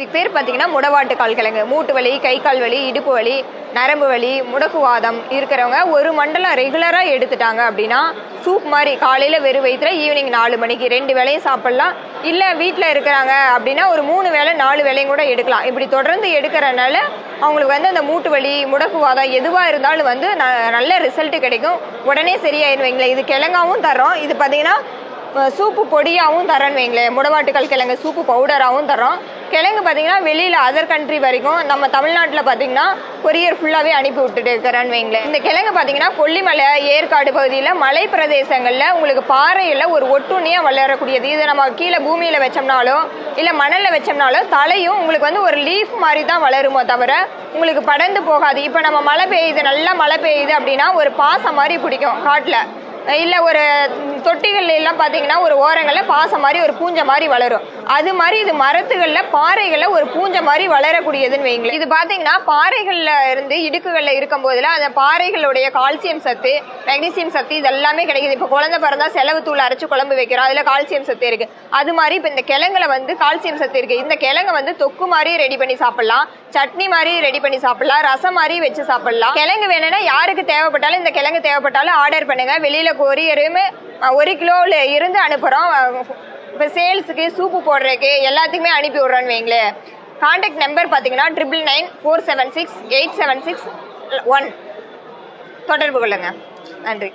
இதுக்கு பேர் பார்த்தீங்கன்னா முடவாட்டு கால் கிழங்கு மூட்டு வலி கை கால் வலி இடுப்பு வலி நரம்பு வலி முடக்குவாதம் இருக்கிறவங்க ஒரு மண்டலம் ரெகுலராக எடுத்துட்டாங்க அப்படின்னா சூப் மாதிரி காலையில் வெறும் வயிற்றுல ஈவினிங் நாலு மணிக்கு ரெண்டு வேளையும் சாப்பிட்லாம். இல்லை வீட்டில் இருக்கிறாங்க அப்படின்னா ஒரு மூணு வேளை நாலு வேளையும் கூட எடுக்கலாம். இப்படி தொடர்ந்து எடுக்கிறனால அவங்களுக்கு வந்து அந்த மூட்டு வலி முடக்குவாதம் எதுவாக இருந்தாலும் வந்து ந நல்ல ரிசல்ட்டு கிடைக்கும். உடனே சரியாயிருவீங்களே இது கிழங்காவும் தரோம் இது பார்த்தீங்கன்னா சூப்பு பொடியாகவும் தரேன் வைங்களேன். முடவாட்டுக்கல் கிழங்கு சூப்பு பவுடராகவும் தரோம் கிழங்கு பார்த்தீங்கன்னா வெளியில் அதர் கண்ட்ரி வரைக்கும் நம்ம தமிழ்நாட்டில் பார்த்தீங்கன்னா கொரியர் ஃபுல்லாகவே அனுப்பி விட்டுட்டு இருக்கிறேன்னு வைங்களேன். இந்த கிழங்கு பார்த்தீங்கன்னா கொல்லிமலை ஏற்காடு பகுதியில் மலை பிரதேசங்களில் உங்களுக்கு பாறையில் ஒரு ஒட்டுண்ணியாக வளரக்கூடியது. இதை நம்ம கீழே பூமியில் வச்சோம்னாலோ இல்லை மணலில் வச்சோம்னாலோ தலையும் உங்களுக்கு வந்து ஒரு லீஃப் மாதிரி தான் வளருமோ தவிர உங்களுக்கு படர்ந்து போகாது. இப்போ நம்ம மழை பெய்யுது நல்லா மழை பெய்யுது அப்படின்னா ஒரு பாசம் மாதிரி பிடிக்கும் காட்டில். இல்லை ஒரு தொட்டிகள் எல்லாம் பார்த்தீங்கன்னா ஒரு ஓரங்களில் பாசம் மாதிரி ஒரு பூஞ்சை மாதிரி வளரும். அது மாதிரி இது மரத்துகளில் பாறைகளில் ஒரு பூஞ்சை மாதிரி வளரக்கூடியதுன்னு வைங்களேன். இது பார்த்தீங்கன்னா பாறைகளில் இருந்து இடுக்குகளில் இருக்கும் போதுல அந்த பாறைகளுடைய கால்சியம் சத்து மெக்னீசியம் சத்து இது எல்லாமே கிடைக்குது. இப்போ குழந்தை பிறந்தா செலவு தூள் அரைச்சு குழம்பு வைக்கிறோம். அதில் கால்சியம் சத்து இருக்கு. அது மாதிரி இப்போ இந்த கிழங்குல வந்து கால்சியம் சத்து இருக்கு. இந்த கிழங்கு வந்து தொக்கு மாதிரி ரெடி பண்ணி சாப்பிடலாம். சட்னி மாதிரி ரெடி பண்ணி சாப்பிடலாம். ரசம் மாதிரி வச்சு சாப்பிடலாம். கிழங்கு வேணும்னா யாருக்கு தேவைப்பட்டாலும் இந்த கிழங்கு தேவைப்பட்டாலும் ஆர்டர் பண்ணுங்க. வெளியில கொரியருமே ஒரு கிலோல இருந்து அனுப்புறோம். இப்போ சேல்ஸுக்கு சூப்பு போடுறதுக்கு எல்லாத்துக்குமே அனுப்பி விட்றோன்னு வைங்களேன். காண்டாக்ட் நம்பர் பார்த்தீங்கன்னா triple nine four seven six eight seven six one தொடர்பு கொள்ளுங்கள் நன்றி.